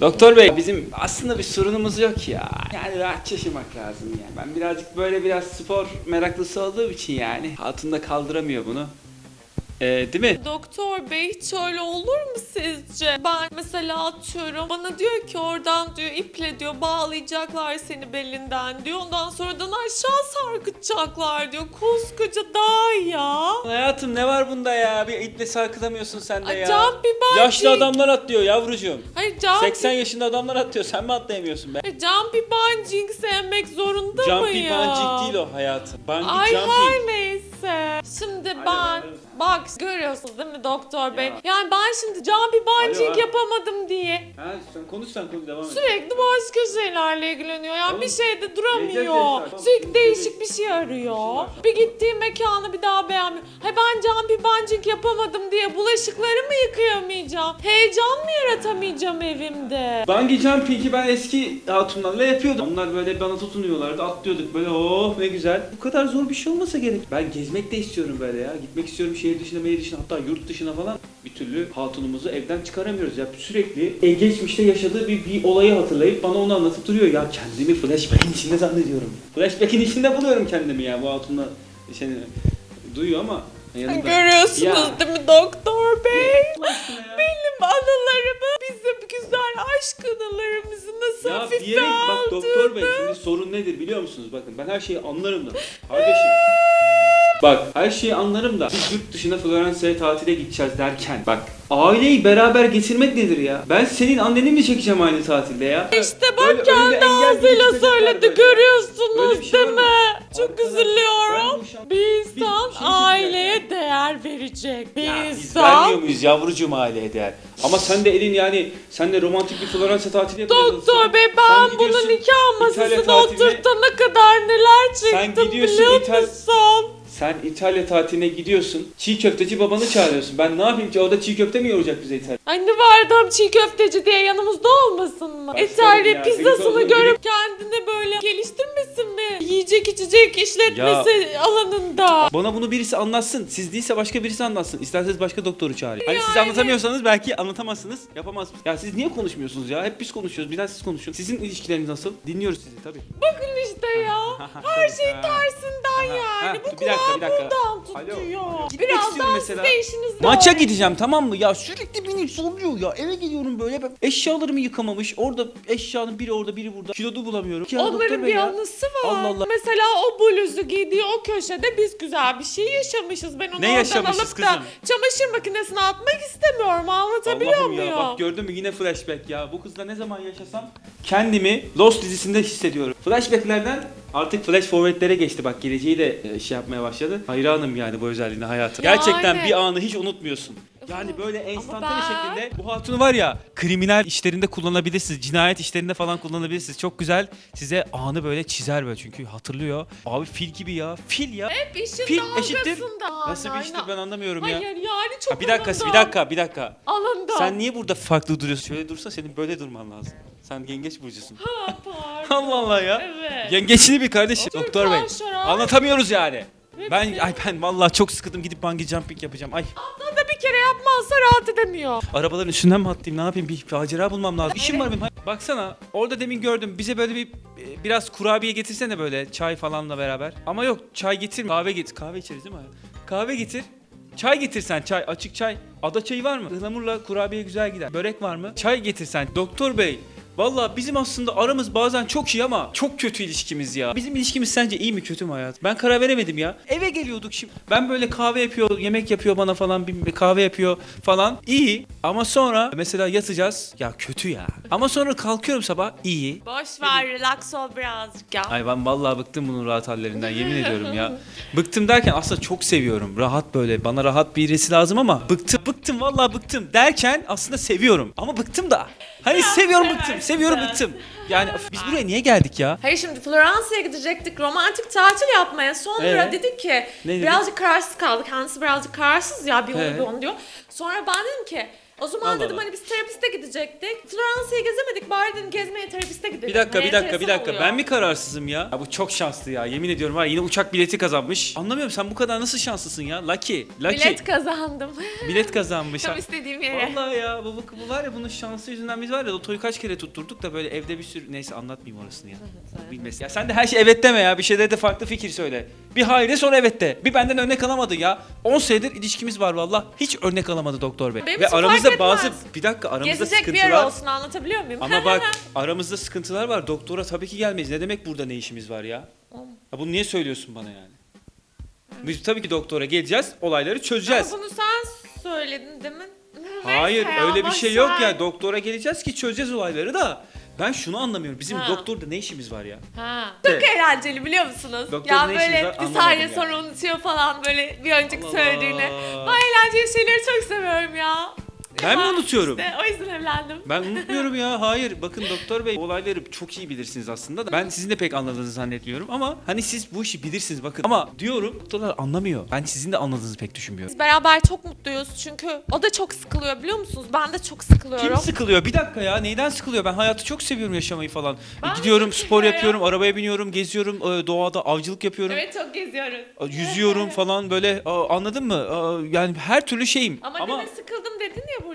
Doktor bey bizim aslında bir sorunumuz yok ya. Yani rahat yaşamak lazım yani. Ben birazcık böyle biraz spor meraklısı olduğum için yani. Hatun da kaldıramıyor bunu. Ee, değil mi? Doktor bey hiç öyle olur mu sizce? Ben mesela atıyorum bana diyor ki oradan diyor iple diyor bağlayacaklar seni belinden diyor. Ondan sonradan aşağı sarkıtacaklar diyor. Koskoca dağ ya. Hayatım ne var bunda ya? Bir iple sarkıtamıyorsun sen de Ay, ya. Jumpy bungee. Yaşlı adamlar atlıyor yavrucuğum. Hayır jumpy, 80 yaşında adamlar atlıyor. Sen mi atlayamıyorsun be? jumpy bungee sevmek zorunda mı Jumpy ya? bungee değil o hayatım. Bungee Ay jumping. her neyse. Şimdi Alo, ben bak görüyorsunuz değil mi doktor bey? Ya. Yani ben şimdi jumpy bungee Alo. yapamadım diye Ha, sen konuş sen konuş devam et. Sürekli başka şeylerle ilgileniyor. Yani Oğlum, bir şeyde duramıyor. Sürekli değişik bir şey Bir şey arıyor. Bir gittiği mekanı bir daha beğenmiyor. He ben jumpy bungee yapamadım diye bulaşıkları mı yıkayamayacağım? Heyecan mı yaratamayacağım evimde? Bungee jumping'i ben eski hatunlarla yapıyordum. Onlar böyle bana tutunuyorlardı, atlıyorduk böyle oh ne güzel. Bu kadar zor bir şey olmasa gerek. Ben gezmek de istiyorum böyle ya. Gitmek istiyorum şehir dışına, mehir dışına hatta yurt dışına falan. Bir türlü hatunumuzu evden çıkaramıyoruz ya. Sürekli e, geçmişte yaşadığı bir, bir olayı hatırlayıp bana onu anlatıp duruyor. Ya kendimi flashback'in içinde zannediyorum. Flashback'in içinde buluyorum kendimi ya bu hatunla. Seni duyuyor ama yanında. Görüyorsunuz Ya. değil mi doktor bey? Aşkına ya. Benim anılarımı, bizim güzel aşk anılarımızı nasıl Ya hafife diyerek bak doktor bey şimdi sorun nedir biliyor musunuz? Bakın ben her şeyi anlarım da. Kardeşim. Bak her şeyi anlarım da biz yurt dışına Floransa'ya tatile gideceğiz derken bak aileyi beraber getirmek nedir ya? Ben senin anneni mi çekeceğim aynı tatilde ya? İşte bak Böyle önünde kendi engel ağzıyla söyledi böyle. görüyorsunuz bir şey değil var mi? Çok üzülüyorum. ben bu şan- Bir Biz insan bir şey aileye değer verecek. Bir Ya biz insan vermiyor muyuz yavrucuğum aileye değer? Ama sen de elin yani sen de romantik bir Floransa tatili yapacaksın. Doktor bey ben gidiyorsun bunu nikah İtalya masasına tatiline- oturtana kadar neler Sen çektim gidiyorsun biliyor İtal- musun? Sen İtalya tatiline gidiyorsun. Çiğ köfteci babanı çağırıyorsun. Ben ne yapayım ki orada çiğ köfte mi yoracak bize İtalya? Ay ne var adam çiğ köfteci diye yanımızda olmasın mı? Başlarım İtalya ya, pizzasını gıcık görüp oldum, kendini böyle geliştirmesin mi? Yiyecek içecek işletmesi alanında. Bana bunu birisi anlatsın. Siz değilse başka birisi anlatsın. İsterseniz başka doktoru çağırın. Hani siz anlatamıyorsanız belki anlatamazsınız. Yapamazsınız. Ya siz niye konuşmuyorsunuz ya? Hep biz konuşuyoruz. Biraz siz konuşun. Sizin ilişkileriniz nasıl? Dinliyoruz sizi tabii. Bakın işte ya. Her şey tersinden yani. Bu bir dakika, bir dakika. buradan Alo. tutuyor. Gitmek Birazdan istiyorum mesela. de işinizde Maça gideceğim tamam mı? Ya sürekli beni zorluyor ya. Eve gidiyorum böyle. Ben eşyalarımı yıkamamış. Orada eşyanın biri orada biri burada. Kilodu bulamıyorum. Ya doktor Onların bey bir ya. anısı var. Allah Allah. Mesela o bluzu giydiği o köşede biz güzel bir şey yaşamışız. Ben onu Ne oradan yaşamışız alıp da kızım? çamaşır makinesine atmak istemiyorum. Anlatabiliyor Allah'ım muyum? ya bak gördün mü yine flashback ya. Bu kızla ne zaman yaşasam kendimi Lost dizisinde hissediyorum. Flashbacklerden artık flash forward'lere geçti. Bak geleceği de e, şey yapmaya başladı. Hayranım yani bu özelliğine hayatım. Gerçekten bir anı hiç unutmuyorsun. Yani böyle enstantane ben- şekilde bu hatunu var ya kriminal işlerinde kullanabilirsiniz. Cinayet işlerinde falan kullanabilirsiniz. Çok güzel size anı böyle çizer böyle çünkü hatırlıyor. Abi fil gibi ya. Fil ya. Hep işin Fil dalgasında. eşittir. Nasıl bir Aynen. iştir ben anlamıyorum ya. Hayır yani çok Ha, bir dakika, bir dakika, bir dakika. Alındım. Sen niye burada farklı duruyorsun? Şöyle dursa senin böyle durman lazım. Sen yengeç burcusun. Ha, pardon. Allah Allah ya. Evet. Yengeçli bir kardeşim. Doktor bey. Anlatamıyoruz yani. Ben ay ben vallahi çok sıkıldım gidip bungee jumping yapacağım. Ay Haftada bir kere yapmazsa rahat edemiyor. arabaların üstünden mi atlayayım ne yapayım bir macera bulmam lazım. İşim var benim. Hay- Baksana orada demin gördüm bize böyle bir e, biraz kurabiye getirsene böyle çay falanla beraber. Ama yok çay getir kahve getir. Kahve içeriz değil mi? Kahve getir. Çay getirsen çay açık çay. Ada çayı var mı? Ihlamurla kurabiye güzel gider. Börek var mı? Çay getirsen. Doktor bey Valla bizim aslında aramız bazen çok iyi ama çok kötü ilişkimiz ya. Bizim ilişkimiz sence iyi mi kötü mü hayat? Ben karar veremedim ya. Eve geliyorduk şimdi. Ben böyle kahve yapıyor, yemek yapıyor bana falan, bir bir kahve yapıyor falan. İyi ama sonra mesela yatacağız. Ya kötü ya. Ama sonra kalkıyorum sabah iyi. Boş ver relax ol birazcık ya. Ay ben vallahi bıktım bunun rahat hallerinden yemin ediyorum ya. Bıktım derken aslında çok seviyorum. Rahat böyle bana rahat birisi lazım ama bıktım bıktım vallahi bıktım derken aslında seviyorum. Ama bıktım da. Hani seviyorum bıktım. Seviyorum bıktım. Yani öf, biz buraya niye geldik ya? Hayır şimdi Floransa'ya gidecektik romantik tatil yapmaya. Sonra Ee? dedik ki Ne dedik? birazcık kararsız kaldık. Kendisi birazcık kararsız ya bir onu Ee? bir onu diyor. Sonra ben dedim ki O zaman Allah dedim Allah. hani biz terapiste gidecektik. Fransa'yı gezemedik. Bari dedim gezmeye terapiste gidelim. Bir dakika Hani bir dakika bir enteresan dakika oluyor. ben mi kararsızım ya? ya? Bu çok şanslı ya yemin ediyorum var ya, yine uçak bileti kazanmış. Anlamıyorum sen bu kadar nasıl şanslısın ya? Lucky. Lucky. Bilet kazandım. Bilet kazanmış. Tam istediğim yere. Vallahi ya bu, bu, bu var ya bunun şansı yüzünden biz var ya lotoyu kaç kere tutturduk da böyle evde bir sürü neyse anlatmayayım orasını ya. Bilmesin. Ya sen de her şey evet deme ya bir şeylere de farklı fikir söyle. Bir hayır de sonra evet de. Bir benden örnek alamadın ya. 10 senedir ilişkimiz var valla. Hiç örnek alamadı doktor bey. Benim Ve için aramızda fark bazı etmez. bir dakika aramızda Gezecek bir yer sıkıntılar. olsun anlatabiliyor muyum? Ama bak aramızda sıkıntılar var. Doktora tabii ki gelmeyiz. Ne demek burada ne işimiz var ya? Ya bunu niye söylüyorsun bana yani? Biz tabii ki doktora geleceğiz, olayları çözeceğiz. Ama bunu sen söyledin değil mi? Hayır Neyse, öyle bir şey yok ya. Doktora geleceğiz ki çözeceğiz olayları da. Ben şunu anlamıyorum. Bizim Ha. doktorda ne işimiz var ya? Ha. Evet. Çok eğlenceli biliyor musunuz? Doktor ya ne işiniz böyle var? bir Anlamadım saniye ya. sonra unutuyor falan böyle bir önceki Allah söylediğini. Allah. Ben eğlenceli şeyleri çok seviyorum ya. Ben mi Ama unutuyorum? işte o yüzden evlendim. Ben unutmuyorum ya. Hayır. Bakın doktor bey olayları çok iyi bilirsiniz aslında. da. Ben sizin de pek anladığınızı zannetmiyorum ama hani siz bu işi bilirsiniz bakın. Ama diyorum doktorlar anlamıyor. Ben sizin de anladığınızı pek düşünmüyorum. Biz beraber çok mutluyuz çünkü o da çok sıkılıyor biliyor musunuz? Ben de çok sıkılıyorum. Kim sıkılıyor? Bir dakika ya. Neyden sıkılıyor? Ben hayatı çok seviyorum yaşamayı falan. Ben de Gidiyorum, çok spor seviyorum. yapıyorum, arabaya biniyorum, geziyorum, e, doğada avcılık yapıyorum. Evet çok geziyoruz. Yüzüyorum falan böyle Aa, anladın mı? Aa, Yani her türlü şeyim. Ama, Ama, ya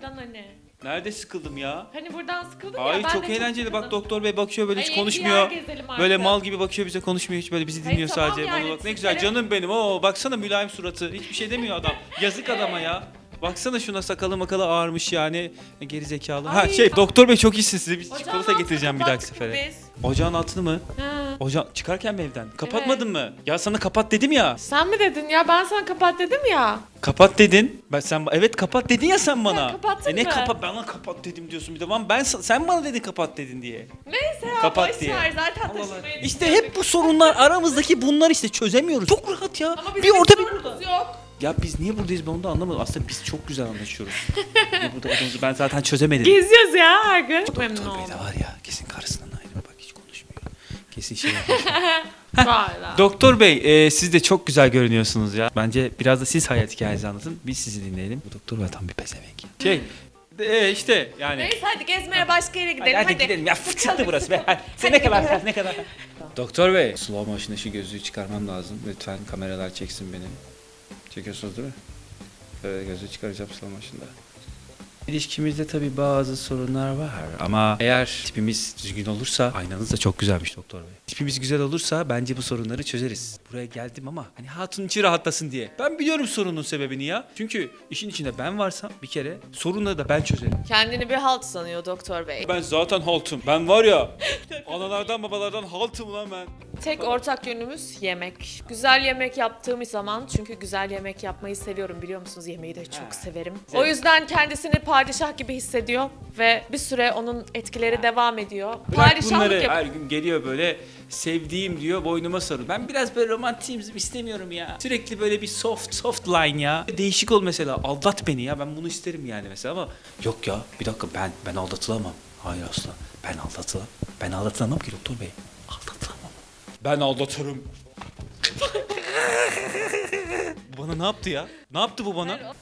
buradan hani. nerede sıkıldım ya? Hani buradan sıkıldım Ay ya ben çok de eğlenceli. sıkıldım. Bak doktor bey bakıyor böyle hiç Ay, konuşmuyor. gezelim artık. Böyle mal gibi bakıyor bize konuşmuyor hiç böyle bizi Hayır, dinliyor tamam sadece. yani, Bana bak ne güzel canım benim. Oo baksana mülayim suratı. Hiçbir şey demiyor adam. Yazık adama ya. Baksana şuna sakalı makalı ağarmış yani. Geri zekalı. Ha Ay, şey doktor bey çok iyisin size bir Ocağın çikolata altını getireceğim bir dahaki kapattık sefere. biz. Ocağın altını mı? Ha. Ocağın çıkarken mi evden? Kapatmadın mı? Ya sana kapat dedim ya. Sen mi dedin ya ben sana kapat dedim ya. Kapat dedin. Ben sen evet kapat dedin ya sen bana. Ha, kapattın e ne mı? kapat bana kapat dedim diyorsun bir de. Lan ben sen bana dedin kapat dedin diye. Neyse ya Kapat boş diye. ver zaten taşımayı İşte hep bu sorunlar aramızdaki bunlar işte çözemiyoruz. Çok rahat ya. Ama bizim bir orada bir burada. yok. Ya biz niye buradayız ben onu da anlamadım. Aslında biz çok güzel anlaşıyoruz. Niye burada olduğumuzu ben zaten çözemedim. Geziyoruz ya her gün. Çok memnun Doktor Bey oldum. de var ya kesin karısından ayrı bak hiç konuşmuyor. Kesin şey. Doktor Bey e, siz de çok güzel görünüyorsunuz ya. Bence biraz da siz hayat hikayenizi anlatın. Biz sizi dinleyelim. Bu doktor var tam bir pezevenk. Şey e, işte yani. Neyse hadi gezmeye başka yere gidelim. Hadi, hadi gidelim ya çıktı burası be. Hadi. Sen ne kadar ne kadar. Doktor Bey. Slow motion şu gözlüğü çıkarmam lazım. Lütfen kameralar çeksin beni. Çekiyorsunuz değil mi? Evet gözlüğü çıkaracağım slow motion'da. İlişkimizde tabii bazı sorunlar var ama eğer tipimiz düzgün olursa aynanız da çok güzelmiş doktor bey. Tipimiz güzel olursa bence bu sorunları çözeriz. Buraya geldim ama hani hatun içi rahatlasın diye. Ben biliyorum sorunun sebebini ya. Çünkü işin içinde ben varsam bir kere sorunları da ben çözerim. Kendini bir halt sanıyor doktor bey. Ben zaten haltım. Ben var ya analardan babalardan haltım lan ben. Tek ortak yönümüz yemek. Güzel yemek yaptığım zaman çünkü güzel yemek yapmayı seviyorum biliyor musunuz? Yemeği de çok severim. O yüzden kendisini padişah gibi hissediyor ve bir süre onun etkileri devam ediyor. Bırak Padişahlık bunları yap- her gün geliyor böyle sevdiğim diyor boynuma sarıl. Ben biraz böyle romantizm istemiyorum ya. Sürekli böyle bir soft soft line ya. Değişik ol mesela aldat beni ya ben bunu isterim yani mesela ama yok ya bir dakika ben ben aldatılamam. Hayır asla ben aldatılamam. Ben aldatılamam ki doktor bey. Ben aldatırım. bu bana ne yaptı ya? Ne yaptı bu bana?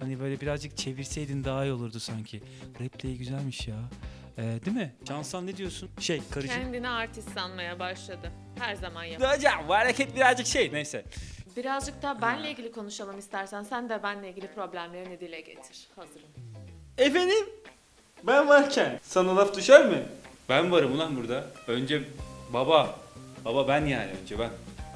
Hani böyle birazcık çevirseydin daha iyi olurdu sanki. Replay güzelmiş ya. Ee, değil mi? Cansan ne diyorsun? Şey karıcığım. Kendini artist sanmaya başladı. Her zaman yapıyor. Hocam bu hareket birazcık şey neyse. Birazcık daha benle ilgili konuşalım istersen. Sen de benle ilgili problemlerini dile getir. Hazırım. Efendim? Ben varken sana laf düşer mi? Ben varım ulan burada. Önce baba. Baba ben yani önce ben.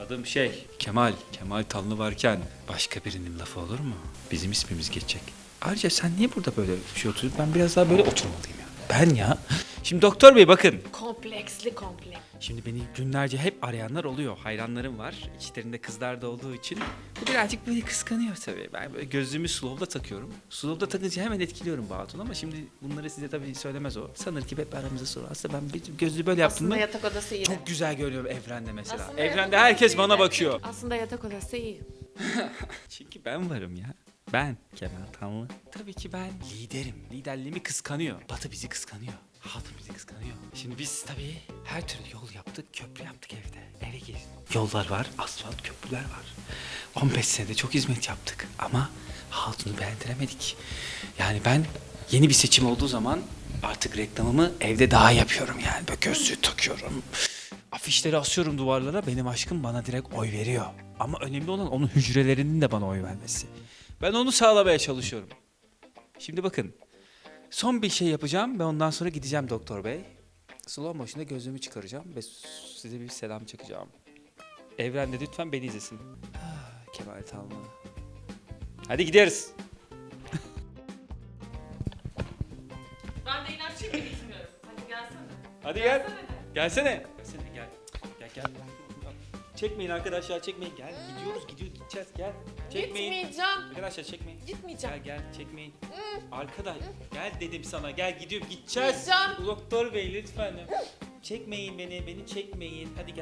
Adım şey Kemal. Kemal Tanlı varken başka birinin lafı olur mu? Bizim ismimiz geçecek. Ayrıca sen niye burada böyle bir şey oturuyorsun? Ben biraz daha böyle oturmalıyım ya. Ben ya. Şimdi doktor bey bakın. Kompleksli kompleks. Şimdi beni günlerce hep arayanlar oluyor. Hayranlarım var. İçlerinde kızlar da olduğu için. Bu birazcık böyle kıskanıyor tabii. Ben böyle gözlüğümü slow'da takıyorum. Slow'da takınca hemen etkiliyorum Batun ama şimdi bunları size tabii söylemez o. Sanır ki hep aramızda soru. Aslında ben bir gözlüğü böyle yaptım Aslında mı yatak odası iyi. çok güzel görüyorum evrende mesela. Aslında evrende yatak herkes odası bana de- bakıyor. Aslında yatak odası iyi. Çünkü ben varım ya. Ben Kemal Tanrı. Tabii ki ben liderim. Liderliğimi kıskanıyor. Batı bizi kıskanıyor. Hatun bizi kıskanıyor. Şimdi biz tabii her türlü yol yaptık, köprü yaptık evde. Eve gelin. Yollar var, asfalt köprüler var. 15 senede çok hizmet yaptık ama Hatun'u beğendiremedik. Yani ben yeni bir seçim olduğu zaman artık reklamımı evde daha yapıyorum yani. Böyle gözlüğü takıyorum. Afişleri asıyorum duvarlara. Benim aşkım bana direkt oy veriyor. Ama önemli olan onun hücrelerinin de bana oy vermesi. Ben onu sağlamaya çalışıyorum. Şimdi bakın. Son bir şey yapacağım ve ondan sonra gideceğim doktor bey. Slow motion'da gözlüğümü çıkaracağım ve size bir selam çakacağım. Evren de lütfen beni izlesin. Ah, Kemal Tanrı. Hadi gidiyoruz. Ben de inatçıyım gitmiyorum. Hadi gelsene. Hadi gel. Gelsene. Gelsene gel. Gel gel. Çekmeyin arkadaşlar çekmeyin. Gel gidiyoruz gidiyoruz gideceğiz gel. Çekmeyin. Gitmeyeceğim. Arkadaşlar çekmeyin. Gitmeyeceğim. Gel gel çekmeyin. Arkadaş gel dedim sana gel gidiyorum gideceğiz. Gideceğim. Doktor bey lütfen. Çekmeyin beni beni çekmeyin. Hadi gel.